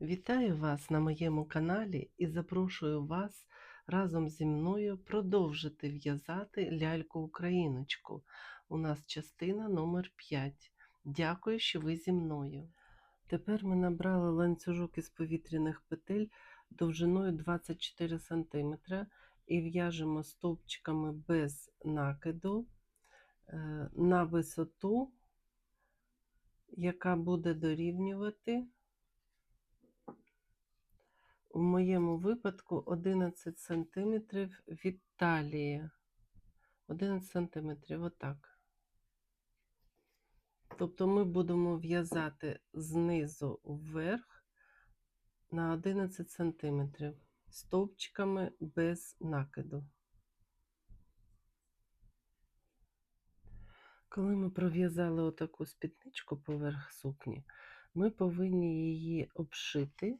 Вітаю вас на моєму каналі і запрошую вас разом зі мною продовжити в'язати ляльку-україночку. У нас частина номер 5. Дякую, що ви зі мною. Тепер ми набрали ланцюжок із повітряних петель довжиною 24 см і в'яжемо стовпчиками без накиду е, на висоту, яка буде дорівнювати в моєму випадку 11 см від талії. 11 см, отак. Тобто ми будемо в'язати знизу вверх на 11 см стовпчиками без накиду. Коли ми пров'язали отаку спідничку поверх сукні, ми повинні її обшити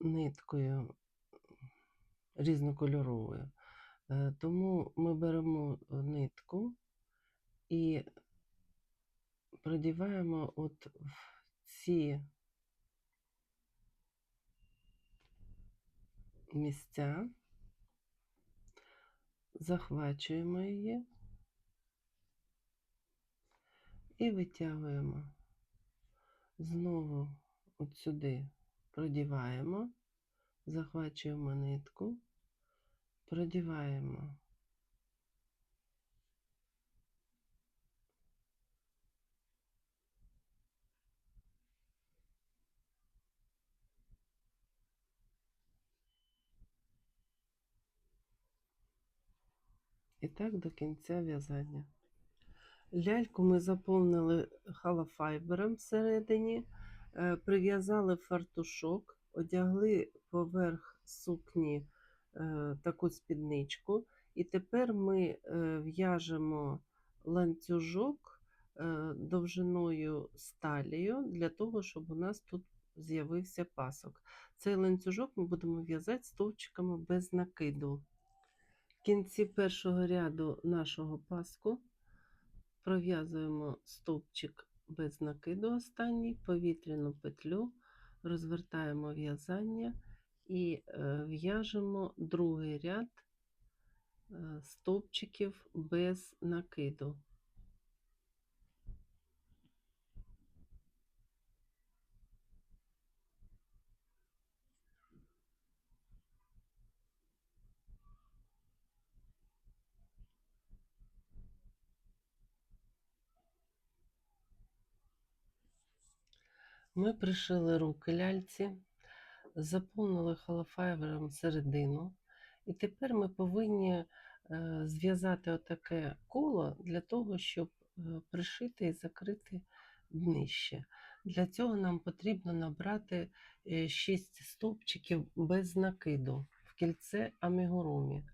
ниткою різнокольоровою. Е, тому ми беремо нитку і продіваємо от в ці місця, захвачуємо її і витягуємо. Знову от сюди продіваємо, захвачуємо нитку, продіваємо. І так до кінця в'язання. Ляльку ми заповнили халафайбером всередині, прив'язали фартушок, одягли поверх сукні е, таку спідничку, і тепер ми е, в'яжемо ланцюжок довжиною сталію для того, щоб у нас тут з'явився пасок. Цей ланцюжок ми будемо в'язати стовпчиками без накиду. В кінці першого ряду нашого паску пров'язуємо стовпчик без накиду останній, повітряну петлю, розвертаємо в'язання і е, в'яжемо другий ряд е, стовпчиків без накиду. Ми пришили руки ляльці, заповнили холофайбером середину, і тепер ми повинні е, зв'язати отаке коло для того, щоб е, пришити і закрити днище. Для цього нам потрібно набрати 6 стовпчиків без накиду в кільце амігурумі.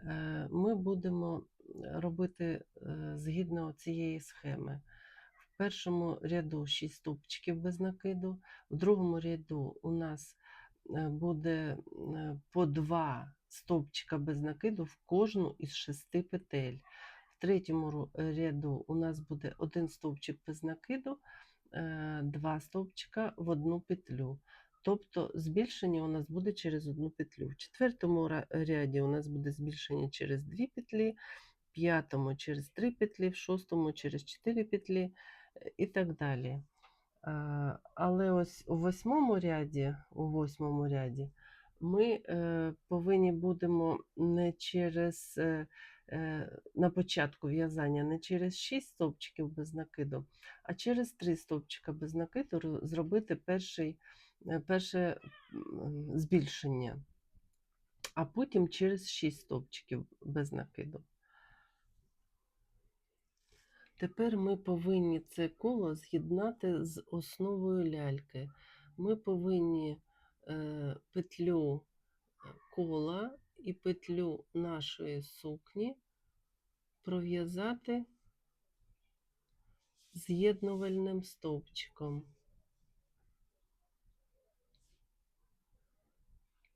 Е, ми будемо робити згідно цієї схеми першому ряду 6 стовпчиків без накиду, в другому ряду у нас е, буде е, по 2 стовпчика без накиду в кожну із 6 петель. В третьому ряду у нас буде один стовпчик без накиду, 2 е, стовпчика в одну петлю. Тобто збільшення у нас буде через одну петлю. В четвертому ряді у нас буде збільшення через 2 петлі, в п'ятому через 3 петлі, в шостому через 4 петлі, і так далі. Але ось у восьмому ряді, у восьмому ряді ми е, повинні будемо не через е, е, на початку в'язання не через 6 стовпчиків без накиду, а через 3 стовпчика без накиду зробити перший, перше збільшення, а потім через 6 стовпчиків без накиду. Тепер ми повинні це коло з'єднати з основою ляльки. Ми повинні е, петлю кола і петлю нашої сукні пров'язати з'єднувальним стовпчиком.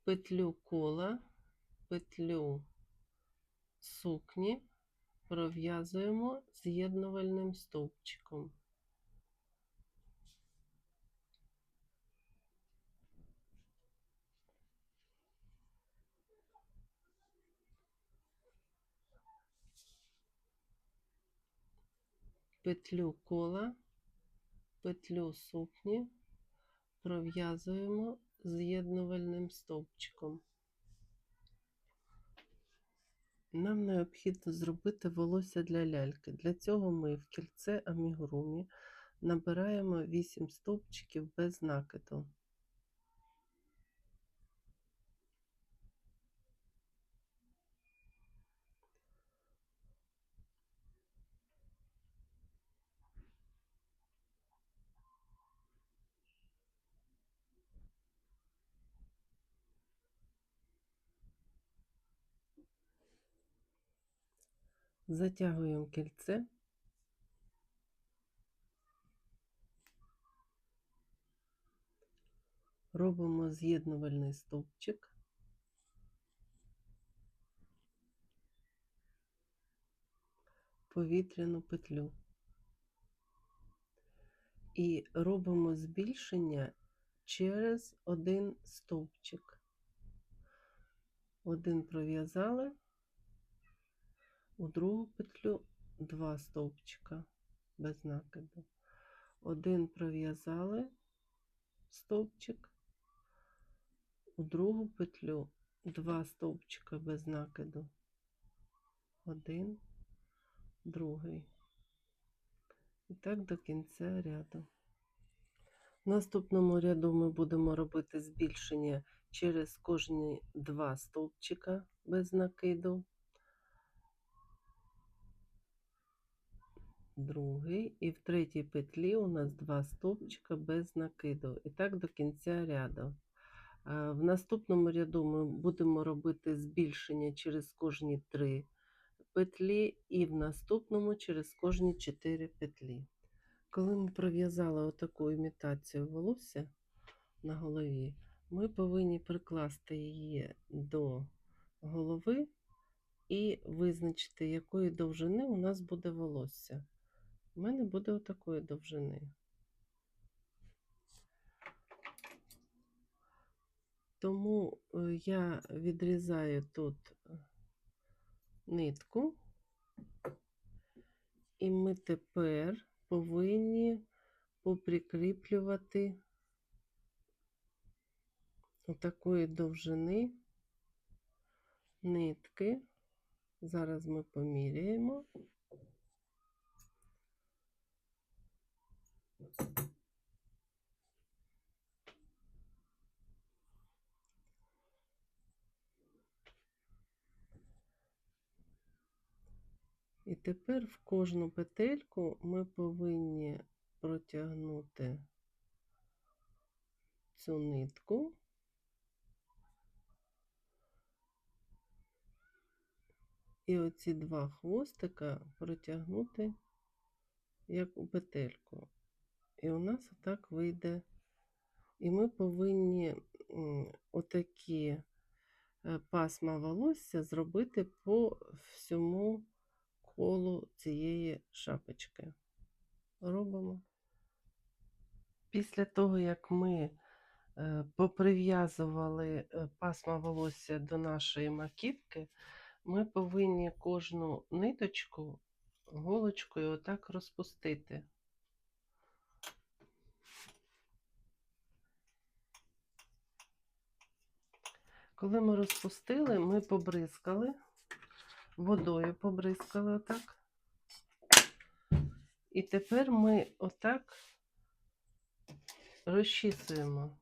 Петлю кола, петлю сукні пров'язуємо з'єднувальним стовпчиком. Петлю кола, петлю сукні пров'язуємо з'єднувальним стовпчиком. Нам необхідно зробити волосся для ляльки. Для цього ми в кільце амігурумі набираємо 8 стовпчиків без накиду. Затягуємо кільце. Робимо з'єднувальний стовпчик. Повітряну петлю. І робимо збільшення через один стовпчик. Один пров'язали, у другу петлю два стовпчика без накиду. Один пров'язали стовпчик, у другу петлю два стовпчика без накиду. Один, другий. І так до кінця ряду. В наступному ряду ми будемо робити збільшення через кожні два стовпчика без накиду. Другий і в третій петлі у нас два стовпчика без накиду. І так до кінця ряду. В наступному ряду ми будемо робити збільшення через кожні три петлі, і в наступному через кожні чотири петлі. Коли ми пров'язали отаку імітацію волосся на голові, ми повинні прикласти її до голови і визначити, якої довжини у нас буде волосся. У мене буде отакої довжини. Тому е, я відрізаю тут нитку, і ми тепер повинні поприкріплювати отакої довжини нитки. Зараз ми поміряємо. І тепер в кожну петельку ми повинні протягнути цю нитку. І оці два хвостика протягнути як у петельку. І у нас отак вийде. І ми повинні отакі е, пасма волосся зробити по всьому колу цієї шапочки. Робимо. Після того, як ми е, поприв'язували е, пасма волосся до нашої маківки, ми повинні кожну ниточку голочкою отак розпустити. Коли ми розпустили, ми побризкали, водою побризкали отак. І тепер ми отак розчісуємо.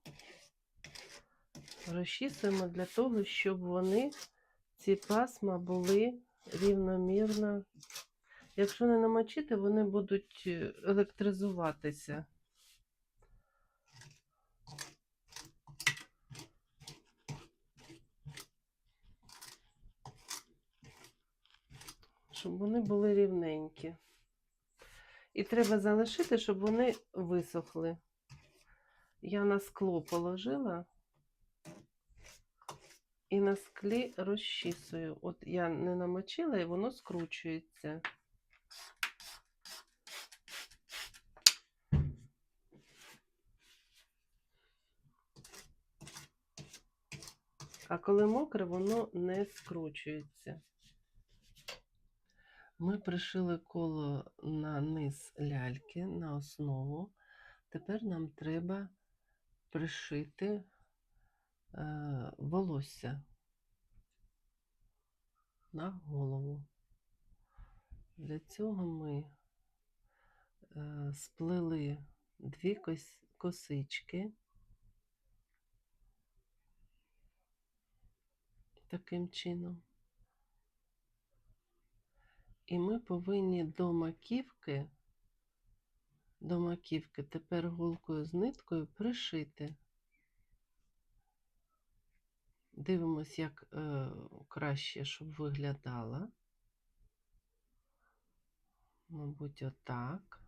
Розчісуємо для того, щоб вони, ці пасма, були рівномірно. Якщо не намочити, вони будуть е, електризуватися. Щоб вони були рівненькі. І треба залишити, щоб вони висохли. Я на скло положила і на склі розчісую. От я не намочила, і воно скручується. А коли мокре, воно не скручується. Ми пришили коло на низ ляльки, на основу. Тепер нам треба пришити е, волосся на голову. Для цього ми е, сплели дві кос- косички таким чином. І ми повинні до маківки, до маківки тепер голкою з ниткою пришити. Дивимось, як е, краще, щоб виглядала. Мабуть, отак.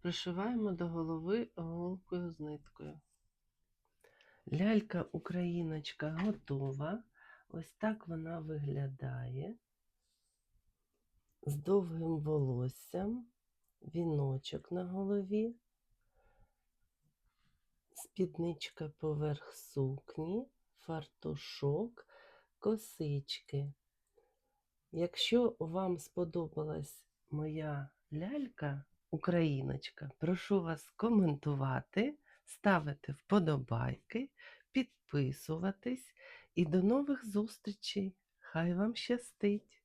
Пришиваємо до голови голкою з ниткою. Лялька Україночка готова. Ось так вона виглядає. З довгим волоссям, віночок на голові, спідничка поверх сукні, фартушок, косички. Якщо вам сподобалась моя лялька, Україночка, прошу вас коментувати, ставити вподобайки, підписуватись і до нових зустрічей. Хай вам щастить!